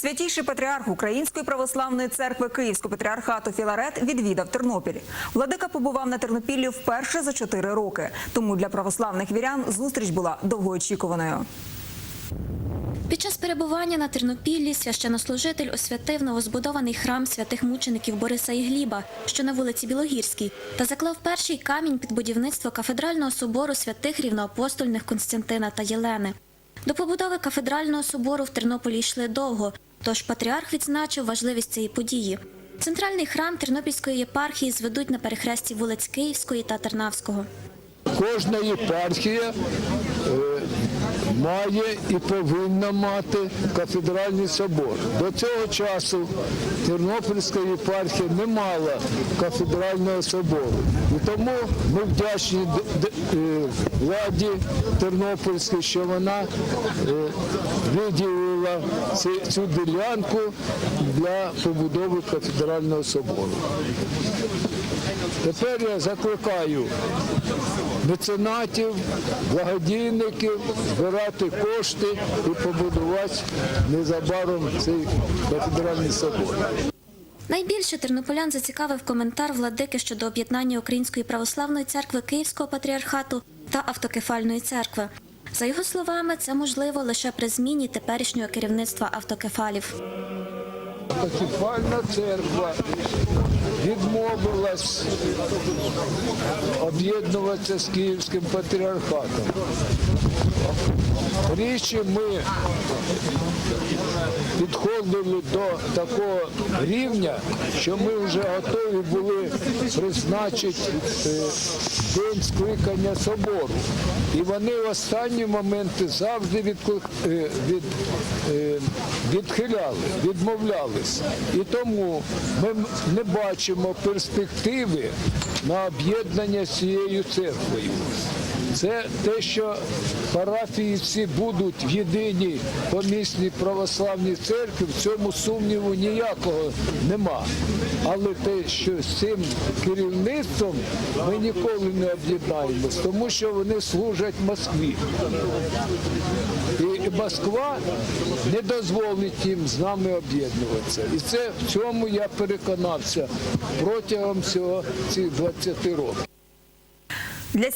Святійший патріарх Української православної церкви Київського патріархату Філарет відвідав Тернопіль. Владика побував на Тернопіллі вперше за чотири роки. Тому для православних вірян зустріч була довгоочікуваною. Під час перебування на Тернопіллі священнослужитель освятив новозбудований храм святих мучеників Бориса і Гліба, що на вулиці Білогірській, та заклав перший камінь під будівництво кафедрального собору святих рівноапостольних Константина та Єлени. До побудови кафедрального собору в Тернополі йшли довго, тож патріарх відзначив важливість цієї події. Центральний храм Тернопільської єпархії зведуть на перехресті вулиць Київської та Тернавського. Кожна єпархія е, має і повинна мати кафедральний собор. До цього часу Тернопільська єпархія не мала кафедрального собору. І тому ми вдячні е, владі Тернопільській, що вона е, виділила цю ділянку для побудови кафедрального собору. Тепер я закликаю меценатів, благодійників збирати кошти і побудувати незабаром цей кафедральний собор. Найбільше тернополян зацікавив коментар владики щодо об'єднання Української православної церкви Київського патріархату та автокефальної церкви. За його словами, це можливо лише при зміні теперішнього керівництва автокефалів. Кафедральна церква відмовилась об'єднуватися з Київським патріархатом. Річі ми підходили до такого рівня, що ми вже готові були призначити е, день скликання собору. І вони в останні моменти завжди е, е, відхиляли, відмовлялись. І тому ми не бачимо перспективи на об'єднання з цією церквою. Це те, що парафії всі будуть в єдиній помісній православній церкві, в цьому сумніву ніякого нема. Але те, що з цим керівництвом ми ніколи не об'єднаємось, тому що вони служать Москві. І Москва не дозволить їм з нами об'єднуватися. І це в цьому я переконався протягом всього цих 20 років. Для